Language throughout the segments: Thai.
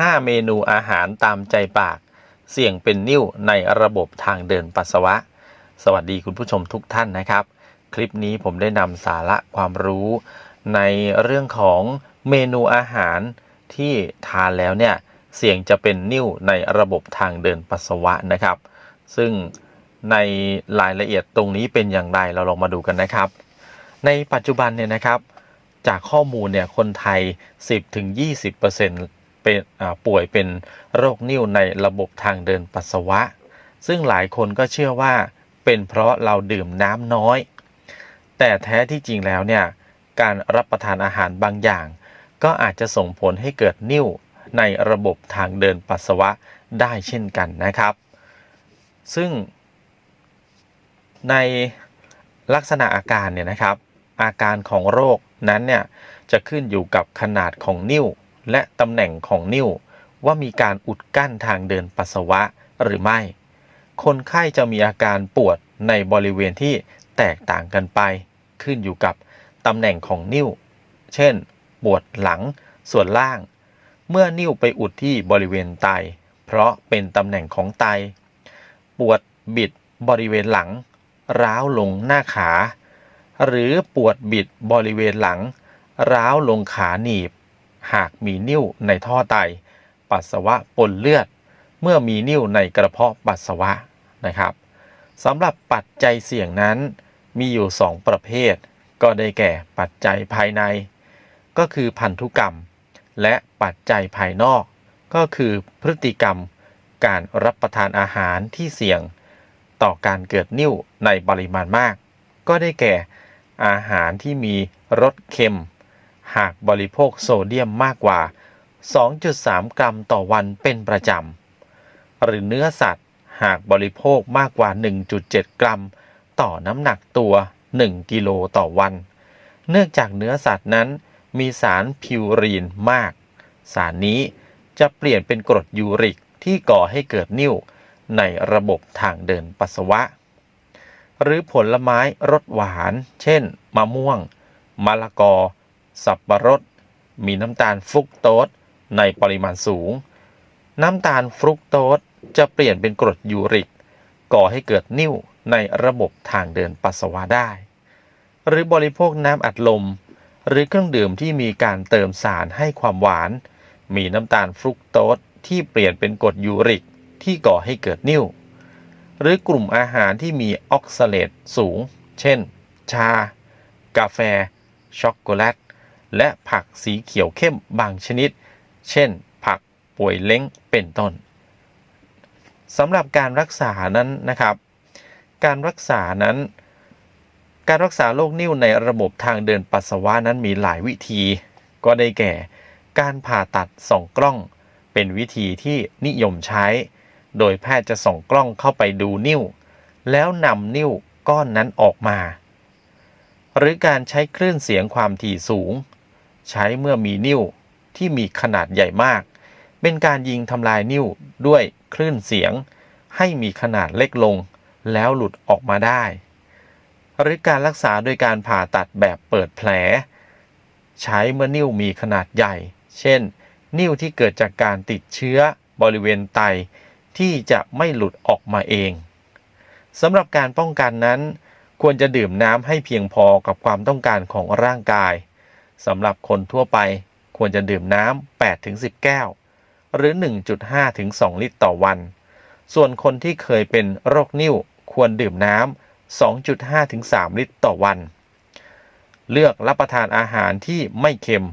5 เมนูอาหารตามใจปาก เสี่ยงเป็นนิ่วในระบบทางเดินปัสสาวะ สวัสดีคุณผู้ชมทุกท่านนะครับ คลิปนี้ผมได้นำสาระความรู้ ในเรื่องของเมนูอาหารที่ทานแล้วเนี่ยเสี่ยงจะเป็นนิ่วในระบบทางเดินปัสสาวะนะครับ ซึ่งในรายละเอียดตรงนี้เป็นอย่างไรเราลองมาดูกันนะครับ ในปัจจุบันเนี่ยนะครับ จากข้อมูลเนี่ยคนไทย 10-20% เป็นป่วยเป็นโรคนิ่วในระบบทางเดินปัสสาวะ ซึ่งหลายคนก็เชื่อว่าเป็นเพราะเราดื่มน้ำน้อย แต่แท้ที่จริงแล้วเนี่ยการรับประทานอาหารบางอย่าง ก็อาจจะส่งผลให้เกิดนิ่วในระบบทางเดินปัสสาวะได้เช่นกันนะครับ ซึ่งในลักษณะอาการเนี่ยนะครับ อาการของโรคนั้นเนี่ยจะขึ้นอยู่กับขนาดของนิ่ว และตำแหน่งของนิ่วว่ามีการอุดกั้นทางเดินปัสสาวะหรือไม่ คนไข้จะมีอาการปวดในบริเวณที่แตกต่างกันไป ขึ้นอยู่กับตำแหน่งของนิ่วเช่น ปวดหลังส่วนล่าง เมื่อนิ่วไปอุดที่บริเวณไต เพราะเป็นตำแหน่งของไต ปวดบิดบริเวณหลัง ร้าวลงหน้าขา หรือปวดบิดบริเวณหลัง ร้าวลงขาหนีบ หากมีนิ่วในท่อไต ปัสสาวะปนเลือด เมื่อมีนิ่วในกระเพาะปัสสาวะนะครับสำหรับปัจจัยเสี่ยงนั้นมีอยู่ 2 ประเภท ก็ได้แก่ปัจจัยภายใน ก็คือพันธุกรรม และปัจจัยภายนอก ก็คือพฤติกรรม การรับประทานอาหารที่เสี่ยง ต่อการเกิดนิ่วในปริมาณมาก ก็ได้แก่อาหารที่มีรสเค็ม หากบริโภคโซเดียมมากกว่า 2.3 กรัมต่อวันเป็นประจำ หรือเนื้อสัตว์หากบริโภคมากกว่า 1.7 กรัม ต่อน้ำหนักตัว 1 กิโลต่อวัน เนื่องจากเนื้อสัตว์นั้นมีสารพิวรีนมาก สารนี้จะเปลี่ยนเป็นกรดยูริกที่ก่อให้เกิดนิ่วในระบบทางเดินปัสสาวะ หรือผลไม้รสหวาน เช่น มะม่วง มะละกอ สับปะรด มีน้ำตาลฟรุกโตสในปริมาณสูง น้ำตาลฟรุกโตสจะเปลี่ยนเป็นกรดยูริก ก่อให้เกิดนิ่วในระบบทางเดินปัสสาวะได้ หรือบริโภคน้ำอัดลม หรือเครื่องดื่มที่มีการเติมสารให้ความหวาน มีน้ำตาลฟรุกโตสที่เปลี่ยนเป็นกรดยูริกที่ก่อให้เกิดนิ่ว หรือกลุ่มอาหารที่มีออกซาเลตสูง เช่น ชา กาแฟ ช็อกโกแลต และผักสีเขียวเข้มบางชนิด เช่น ผักป่วยเล้งเป็นต้นสำหรับการรักษานั้นนะครับ การรักษานั้น การรักษาโรคนิ่วในระบบทางเดินปัสสาวะนั้นมีหลายวิธี ก็ได้แก่ การผ่าตัดส่องกล้อง เป็นวิธีที่นิยมใช้ โดยแพทย์จะส่องกล้องเข้าไปดูนิ่ว แล้วนำนิ่วก้อนนั้นออกมา หรือการใช้คลื่นเสียงความถี่สูง ใช้เมื่อมีนิ่วที่มีขนาดใหญ่มาก เป็นการยิงทำลายนิ่วด้วยคลื่นเสียง ให้มีขนาดเล็กลง แล้วหลุดออกมาได้ หรือการรักษาโดยการผ่าตัดแบบเปิดแผล ใช้เมื่อนิ่วมีขนาดใหญ่ เช่น นิ่วที่เกิดจากการติดเชื้อบริเวณไตที่จะไม่หลุดออกมาเองสำหรับการป้องกันนั้น ควรจะดื่มน้ำให้เพียงพอกับความต้องการของร่างกาย สำหรับคนทั่วไปควรจะดื่มน้ำ8-10 แก้ว หรือ 1.5ถึง2ลิตรต่อวัน ส่วนคนที่เคยเป็นโรคนิ่วควรดื่มน้ำ 2.5ถึง3ลิตรต่อวัน เลือกรับประทานอาหารที่ไม่เค็ม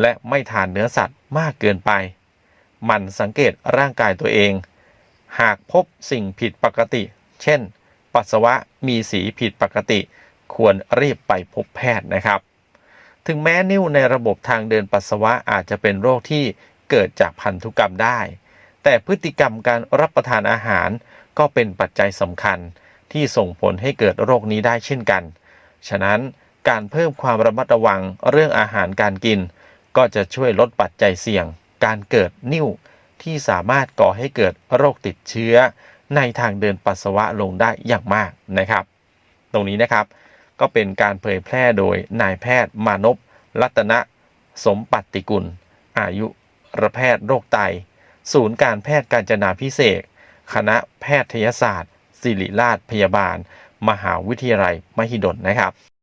และไม่ทานเนื้อสัตว์มากเกินไป มันสังเกตร่างกายตัวเอง หากพบสิ่งผิดปกติ เช่น ปัสสาวะมีสีผิดปกติ ควรรีบไปพบแพทย์นะครับ ถึงแม้นิ่วในระบบทางเดินปัสสาวะอาจจะเป็นโรคที่เกิดจากพันธุกรรมได้ แต่พฤติกรรมการรับประทานอาหารก็เป็นปัจจัยสำคัญที่ส่งผลให้เกิดโรคนี้ได้เช่นกัน ฉะนั้นการเพิ่มความระมัดระวังเรื่องอาหารการกิน ก็จะช่วยลดปัจจัยเสี่ยง การเกิดนิ่วที่สามารถก่อให้เกิดโรคติดเชื้อ ในทางเดินปัสสาวะลงได้อย่างมากนะครับ ตรงนี้นะครับ ก็เป็นการเผยแพร่โดยนายแพทย์มานพรัตนสมปัตติกุล อายุรแพทย์โรคไต ศูนย์การแพทย์การจนาพิเศษ คณะแพทยศาสตร์ ศิริราชพยาบาล มหาวิทยาลัยมหิดลนะครับ